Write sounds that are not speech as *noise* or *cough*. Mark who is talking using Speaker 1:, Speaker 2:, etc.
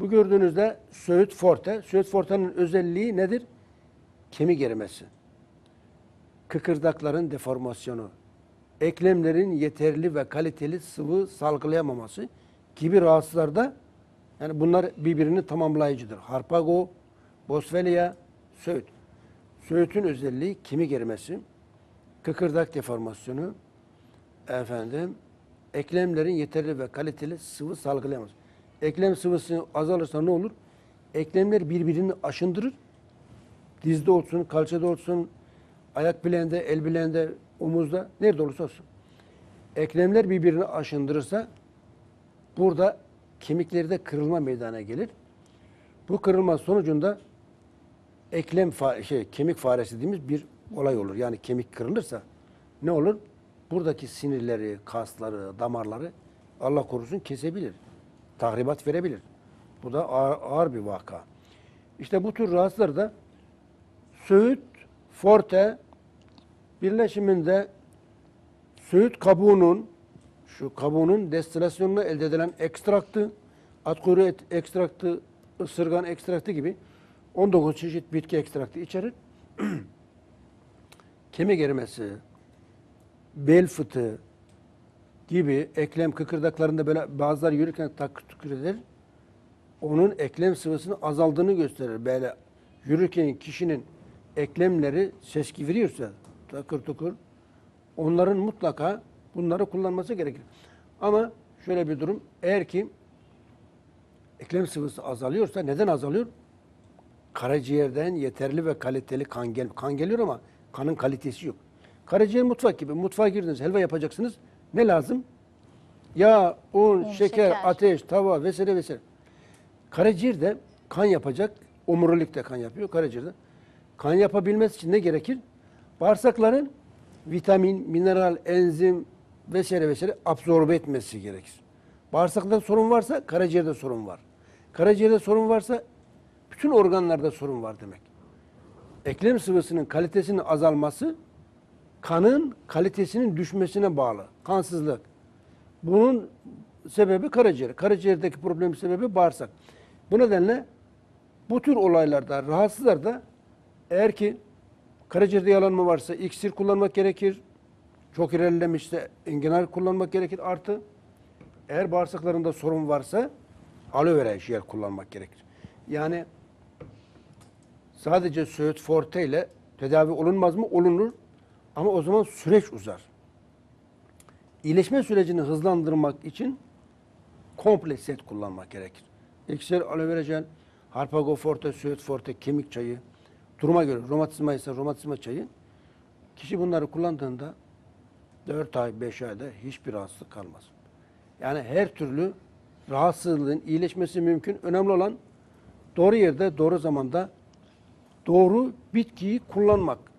Speaker 1: Bu gördüğünüzde Söğüt Forte. Söğüt Forte'nin özelliği nedir? Kemik erimesi. Kıkırdakların deformasyonu. Eklemlerin yeterli ve kaliteli sıvı salgılayamaması gibi rahatsızlarda yani bunlar birbirini tamamlayıcıdır. Harpago, Boswellia, Söğüt. Söğüt'ün özelliği kemik erimesi, kıkırdak deformasyonu, efendim eklemlerin yeterli ve kaliteli sıvı salgılayamaz. Eklem sıvısı azalırsa ne olur? Eklemler birbirini aşındırır. Dizde olsun, kalçada olsun, ayak bileğinde, el bileğinde, omuzda, nerede olursa olsun. Eklemler birbirini aşındırırsa burada kemiklerde kırılma meydana gelir. Bu kırılma sonucunda eklem şey kemik faresi dediğimiz bir olay olur. Yani kemik kırılırsa ne olur? Buradaki sinirleri, kasları, damarları Allah korusun kesebilir. Tahribat verebilir. Bu da ağır, ağır bir vaka. İşte bu tür rahatsızlarda Söğüt, Forte birleşiminde Söğüt kabuğunun şu kabuğunun destilasyonla elde edilen ekstraktı, at et ekstraktı, ısırgan ekstraktı gibi 19 çeşit bitki ekstraktı içerir. *clears throat* Kemik erimesi, bel fıtığı gibi eklem kıkırdaklarında böyle bazıları yürürken takır tukur eder. Onun eklem sıvısının azaldığını gösterir. Böyle yürürken kişinin eklemleri ses veriyorsa takır tukur onların mutlaka bunları kullanması gerekir. Ama şöyle bir durum eğer ki eklem sıvısı azalıyorsa neden azalıyor? Karaciğerden yeterli ve kaliteli kan gel kan geliyor ama kanın kalitesi yok. Karaciğer mutfak gibi. Mutfağa girdiniz, helva yapacaksınız. Ne lazım? Yağ,
Speaker 2: un,
Speaker 1: şeker,
Speaker 2: şeker.
Speaker 1: ateş, tava vesaire vesaire. Karaciğerde kan yapacak, omurilik de kan yapıyor karaciğerde. Kan yapabilmesi için ne gerekir? Bağırsakların vitamin, mineral, enzim vesaire vesaire absorbe etmesi gerekir. Bağırsakta sorun varsa karaciğerde sorun var. Karaciğerde sorun varsa bütün organlarda sorun var demek. Eklem sıvısının kalitesinin azalması kanın kalitesinin düşmesine bağlı. Kansızlık. Bunun sebebi karaciğer. Karaciğerdeki problemin sebebi bağırsak. Bu nedenle bu tür olaylarda, rahatsızlarda eğer ki karaciğerde yalanma varsa iksir kullanmak gerekir. Çok ilerlemişse enginar kullanmak gerekir. Artı eğer bağırsaklarında sorun varsa aloe vera jel kullanmak gerekir. Yani sadece Söğüt Forte ile tedavi olunmaz mı? Olunur. Ama o zaman süreç uzar. İyileşme sürecini hızlandırmak için komple set kullanmak gerekir. İksir, aloe vera jel, harpago forte, Söğüt forte, kemik çayı, duruma göre romatizma ise romatizma çayı. Kişi bunları kullandığında 4 ay, 5 ayda hiçbir rahatsızlık kalmaz. Yani her türlü rahatsızlığın iyileşmesi mümkün. Önemli olan doğru yerde, doğru zamanda doğru bitkiyi kullanmak.